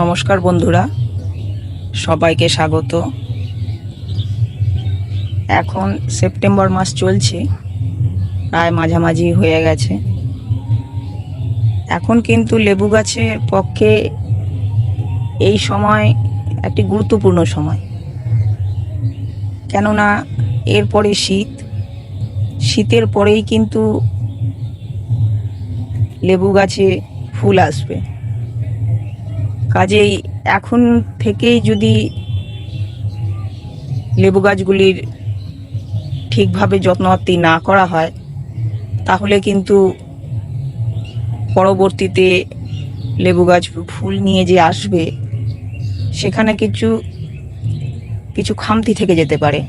নমস্কার বন্ধুরা, সবাইকে স্বাগত। এখন সেপ্টেম্বর মাস চলছে, প্রায় মাঝামাঝি হয়ে গেছে। এখন কিন্তু লেবু গাছের পক্ষে এই সময় একটি গুরুত্বপূর্ণ সময়। কেননা এরপরে শীত, শীতের পরেই কিন্তু লেবু গাছে ফুল আসবে। কাজেই এখন থেকেই যদি লেবু গাছগুলির ঠিকভাবে যত্নআত্তি না করা হয়, তাহলে কিন্তু পরবর্তীতে লেবু গাছ ফুল নিয়ে যে আসবে, সেখানে কিছু কিছু খামতি থেকে যেতে পারে।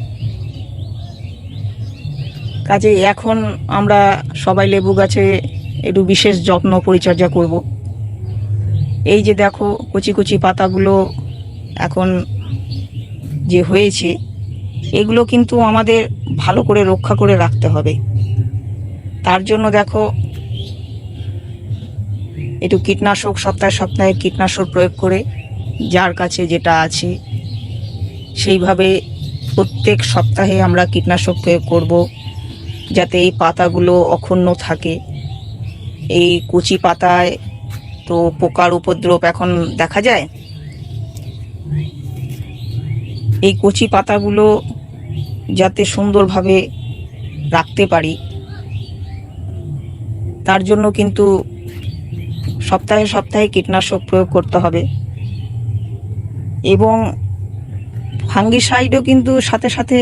কাজে এখন আমরা সবাই লেবু গাছে একটু বিশেষ যত্ন পরিচর্যা করব। এই যে দেখো কচি কচি পাতাগুলো এখন যে হয়েছে, এগুলো কিন্তু আমাদের ভালো করে রক্ষা করে রাখতে হবে। তার জন্য দেখো, একটু কীটনাশক সপ্তাহে সপ্তাহে কীটনাশক প্রয়োগ করে যার কাছে যেটা আছে, সেইভাবে প্রত্যেক সপ্তাহে আমরা কীটনাশক প্রয়োগ করব, যাতে এই পাতাগুলো অক্ষুণ্ণ থাকে। এই কচি পাতায় তো পোকার উপদ্রব এখন দেখা যায়? এই কচি পাতাগুলো যাতে সুন্দরভাবে রাখতে পারি। তার জন্য কিন্তু সপ্তাহে সপ্তাহে কীটনাশক প্রয়োগ করতে হবে। এবং ফাঙ্গিসাইডও কিন্তু সাথে সাথে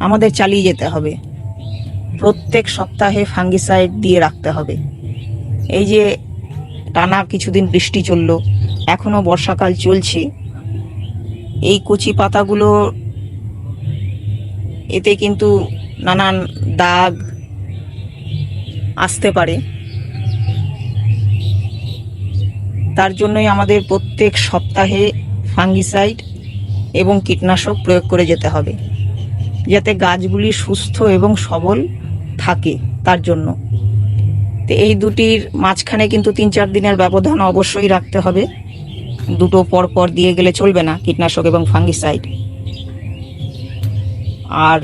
আমাদের চালিয়ে যেতে হবে। প্রত্যেক সপ্তাহে ফাঙ্গিসাইড দিয়ে রাখতে হবে। এই যে টানা কিছুদিন বৃষ্টি চলল। এখনও বর্ষাকাল চলছে। এই কচি পাতাগুলো, এতে কিন্তু নানান দাগ আসতে পারে। তার জন্যই আমাদের প্রত্যেক সপ্তাহে ফাঙ্গিসাইড এবং কীটনাশক প্রয়োগ করে যেতে হবে, যাতে গাছগুলি সুস্থ এবং সবল থাকে তার জন্য। তো এই দুটির মাঝখানে কিন্তু তিন চার দিনের ব্যবধান অবশ্যই রাখতে হবে। দুটো পর পর দিয়ে গেলে চলবে না কীটনাশক এবং ফাঙ্গিসাইড। আর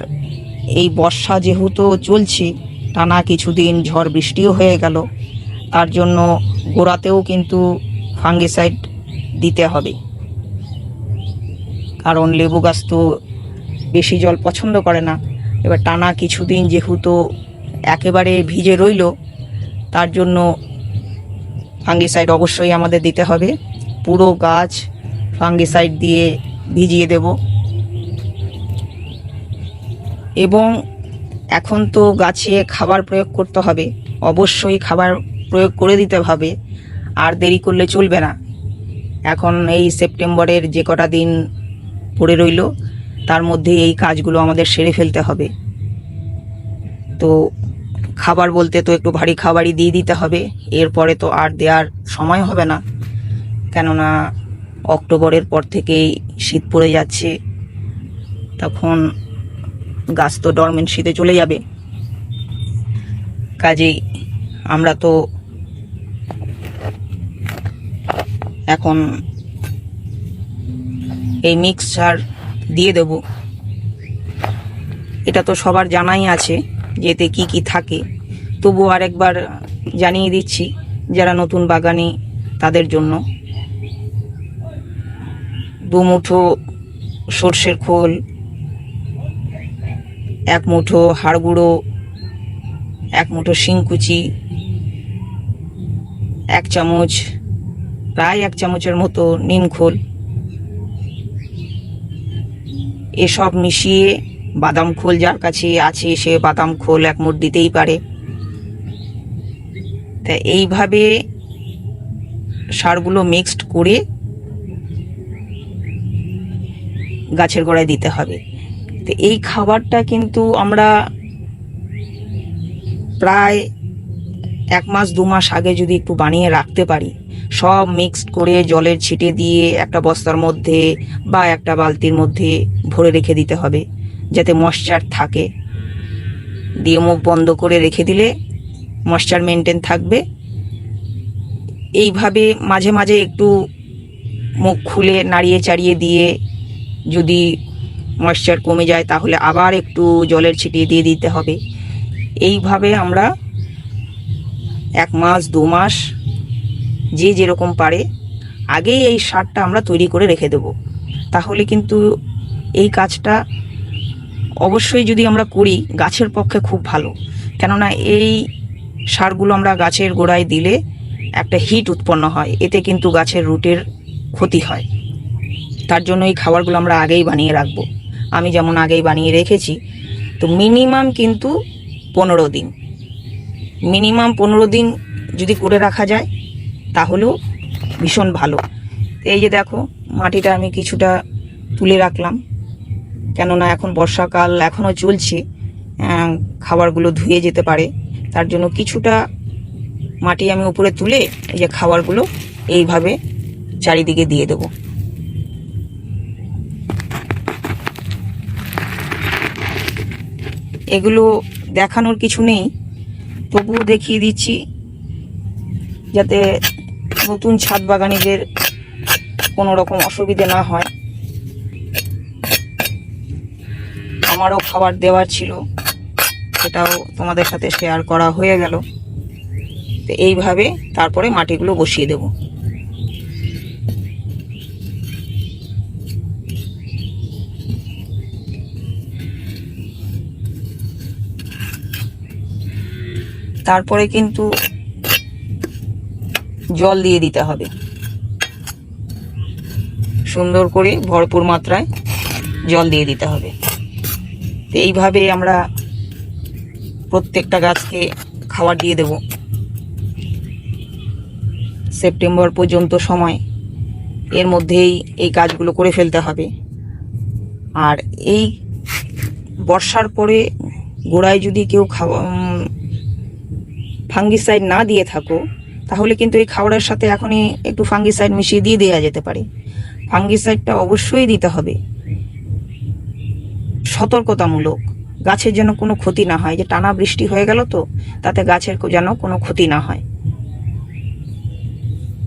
এই বর্ষা যেহেতু চলছে, টানা কিছুদিন ঝড় বৃষ্টিও হয়ে গেল, তার জন্য গোড়াতেও কিন্তু ফাঙ্গিসাইড দিতে হবে। কারণ লেবু গাছ তো বেশি জল পছন্দ করে না। এবার টানা কিছুদিন যেহেতু একেবারে ভিজে রইল তার জন্য ফাঙ্গিসাইড অবশ্যই আমাদের দিতে হবে। পুরো গাছ ফাঙ্গিসাইড দিয়ে ভিজিয়ে দেব। এবং এখন তো গাছে খাবার প্রয়োগ করতে হবে। অবশ্যই খাবার প্রয়োগ করে দিতে হবে। আর দেরি করলে চলবে না। এখন এই সেপ্টেম্বরের যে কটা দিন পড়ে রইল, তার মধ্যে এই কাজগুলো আমাদের সেরে ফেলতে হবে। তো খাবার বলতে তো একটু ভারী খাবারই দিয়ে দিতে হবে। এরপরে তো আর দেওয়ার সময় হবে না। কেননা অক্টোবরের পর থেকেই শীত পড়ে যাচ্ছে। তখন গাছ তো ডরমেন্সিতে চলে যাবে। কাজেই আমরা তো এখন এই মিক্সচার দিয়ে দেব। এটা তো সবার জানাই আছে। যে এতে কী কী থাকে? তবু আরেকবার জানিয়ে দিচ্ছি, যারা নতুন বাগানি তাদের জন্য। দু মুঠো সর্ষের খোল, এক মুঠো হাড় গুঁড়ো, এক মুঠো শিংকুচি এক চামচ, প্রায় এক চামচের মতো নিম খোল। এসব মিশিয়ে বাদাম খোল যার কাছে আছে, সে বাদাম খোল এক মোট দিতেই পারে। তা এইভাবে সারগুলো মিক্সড করে গাছের গোড়ায় দিতে হবে। তো এই খাবারটা কিন্তু আমরা প্রায় এক মাস, দু মাস আগে যদি একটু বানিয়ে রাখতে পারি, সব মিক্সড করে জলের ছিটে দিয়ে একটা বস্তার মধ্যে বা একটা বালতির মধ্যে ভরে রেখে দিতে হবে। যাতে ময়শ্চার থাকে। দিয়ে মুখ বন্ধ করে রেখে দিলে ময়শ্চার মেনটেন থাকবে। এইভাবে মাঝে মাঝে একটু মুখ খুলে নাড়িয়ে চাড়িয়ে দিয়ে যদি ময়েশ্চার কমে যায় তাহলে আবার একটু জলের ছিটিয়ে দিয়ে দিতে হবে। এইভাবে আমরা এক মাস, দু মাস যে যেরকম পারে আগেই এই সারটা আমরা তৈরি করে রেখে দেব। তাহলে কিন্তু এই কাজটা অবশ্যই যদি আমরা করি, গাছের পক্ষে খুব ভালো। কেননা এই সারগুলো আমরা গাছের গোড়ায় দিলে একটা হিট উৎপন্ন হয়। এতে কিন্তু গাছের রুটের ক্ষতি হয়। তার জন্য এই খাবারগুলো আমরা আগেই বানিয়ে রাখব। আমি যেমন আগেই বানিয়ে রেখেছি, তো মিনিমাম কিন্তু পনেরো দিন। মিনিমাম পনেরো দিন যদি করে রাখা যায়, তাহলেও ভীষণ ভালো। এই যে দেখো, মাটিটা আমি কিছুটা তুলে রাখলাম। কেননা এখন বর্ষাকাল এখনও চলছে খাবারগুলো ধুয়ে যেতে পারে। তার জন্য কিছুটা মাটি আমি উপরে তুলে এই যে খাবারগুলো এইভাবে চারিদিকে দিয়ে দেবো। এগুলো দেখানোর কিছু নেই, তবুও দেখিয়ে দিচ্ছি যাতে নতুন ছাদ বাগানিদের কোনো রকম অসুবিধে না হয়। আমারও খাবার দেওয়ার ছিল। সেটাও তোমাদের সাথে শেয়ার করা হয়ে গেল। তো এইভাবে তারপরে মাটিগুলো বসিয়ে দেব। তারপরে কিন্তু জল দিয়ে দিতে হবে। সুন্দর করে ভরপুর মাত্রায় জল দিয়ে দিতে হবে। তো এইভাবে আমরা প্রত্যেকটা গাছকে খাবার দিয়ে দেব। সেপ্টেম্বর পর্যন্ত সময় এর মধ্যেই এই কাজগুলো করে ফেলতে হবে। আর এই বর্ষার পরে গোড়ায় যদি কেউ খাওয়া ফাঙ্গিসাইড না দিয়ে থাকো, তাহলে কিন্তু এই খাবারের সাথে এখনই একটু ফাঙ্গিসাইড মিশিয়ে দিয়ে দেওয়া যেতে পারে। ফাঙ্গিসাইডটা অবশ্যই দিতে হবে। সতর্কতামূলক। গাছের যেন কোনো ক্ষতি না হয়, যে টানা বৃষ্টি হয়ে গেল তো, তাতে গাছের যেন কোনো ক্ষতি না হয়।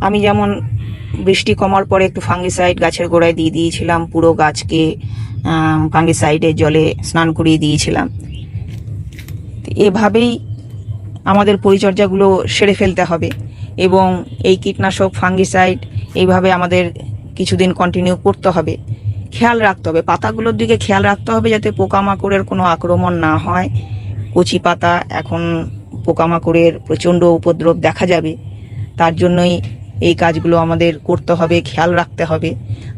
আমি যেমন বৃষ্টি কমার পরে একটু ফাঙ্গিসাইড গাছের গোড়ায় দিয়ে দিয়েছিলাম, পুরো গাছকে ফাঙ্গিসাইডের জলে স্নান করিয়ে দিয়েছিলাম। এভাবেই আমাদের পরিচর্যাগুলো সেরে ফেলতে হবে এবং এই কীটনাশক, ফাঙ্গিসাইড এইভাবে আমাদের কিছুদিন কন্টিনিউ করতে হবে। খেয়াল রাখতে হবে। পাতাগুলোর দিকে খেয়াল রাখতে হবে যাতে পোকামাকড়ের কোনো আক্রমণ না হয়। কচি পাতা এখন পোকামাকড়ের প্রচণ্ড উপদ্রব দেখা যাবে। তার জন্যই এই কাজগুলো আমাদের করতে হবে, খেয়াল রাখতে হবে।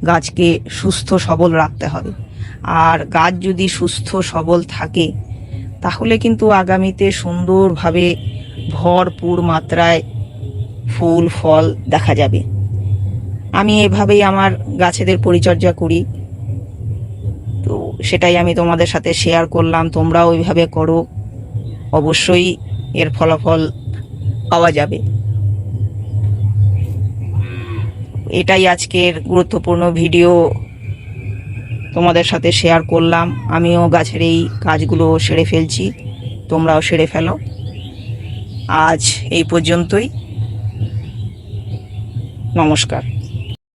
গাছকে সুস্থ সবল রাখতে হবে। আর গাছ যদি সুস্থ সবল থাকে, তাহলে কিন্তু আগামীতে সুন্দরভাবে ভরপুর মাত্রায় ফুল, ফল দেখা যাবে। আমি এভাবেই আমার গাছেদের পরিচর্যা করি। সেটাই আমি তোমাদের সাথে শেয়ার করলাম। তোমরাও ওইভাবে করো। অবশ্যই এর ফলাফল পাওয়া যাবে। এটাই আজকের গুরুত্বপূর্ণ ভিডিও তোমাদের সাথে শেয়ার করলাম। আমিও গাছের এই কাজগুলো সেরে ফেলছি। তোমরাও সেরে ফেলো। আজ এই পর্যন্তই। নমস্কার।